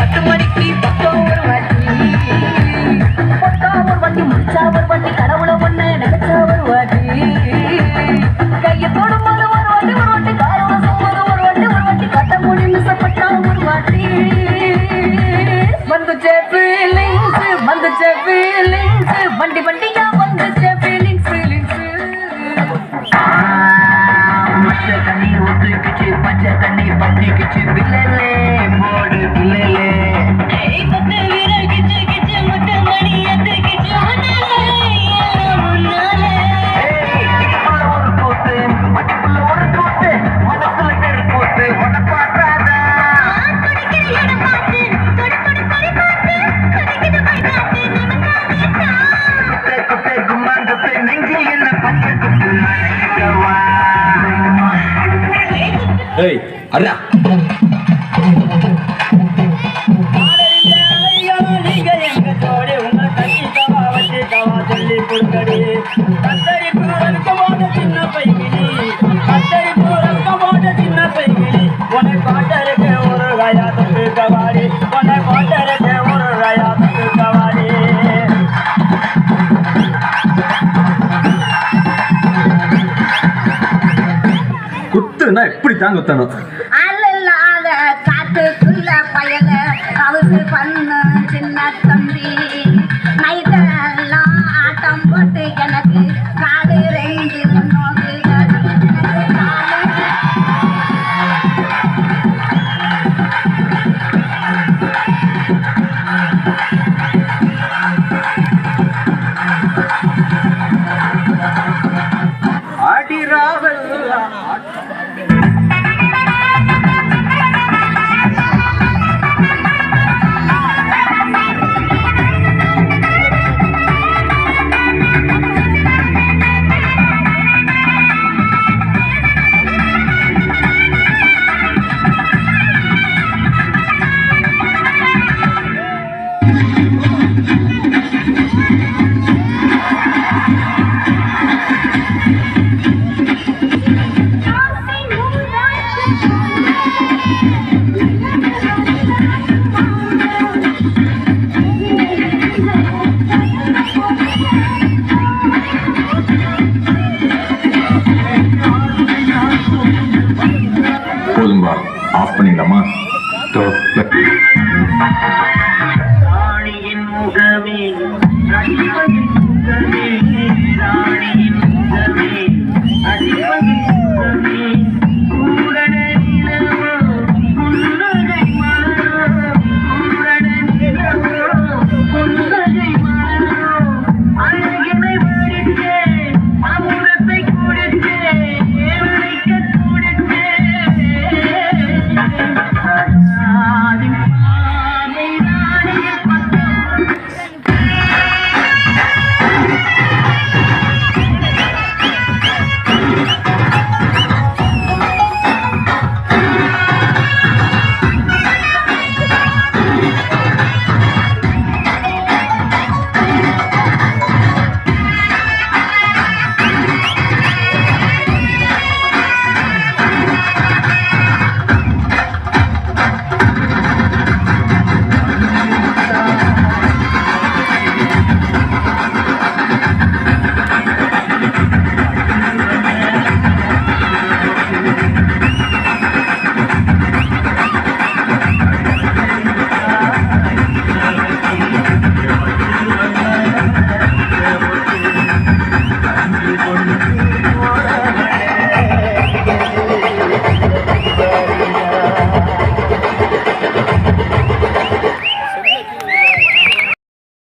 பத்து மணிக்கு பக்கம் ஒரு வண்டி ஒரு வண்டி மச்சா ஒரு வண்டி அண்ணா. நீங்க எங்க ஜோடி? உங்களை கட்டி சொல்லி கொடுக்கடி. கவுசுன்னா இப்படி தாங்க தனும் காட்டுக்குள்ள பயல கவுசு பண்ணு சின்ன தம்பி. நைட்டெல்லாம் ஆட்டம் போட்டு ஆஃப் பண்ணிடலாமா? ராணியின் முகமே முகமே ராணியின் முகமே அடிப்பதின் முகமே.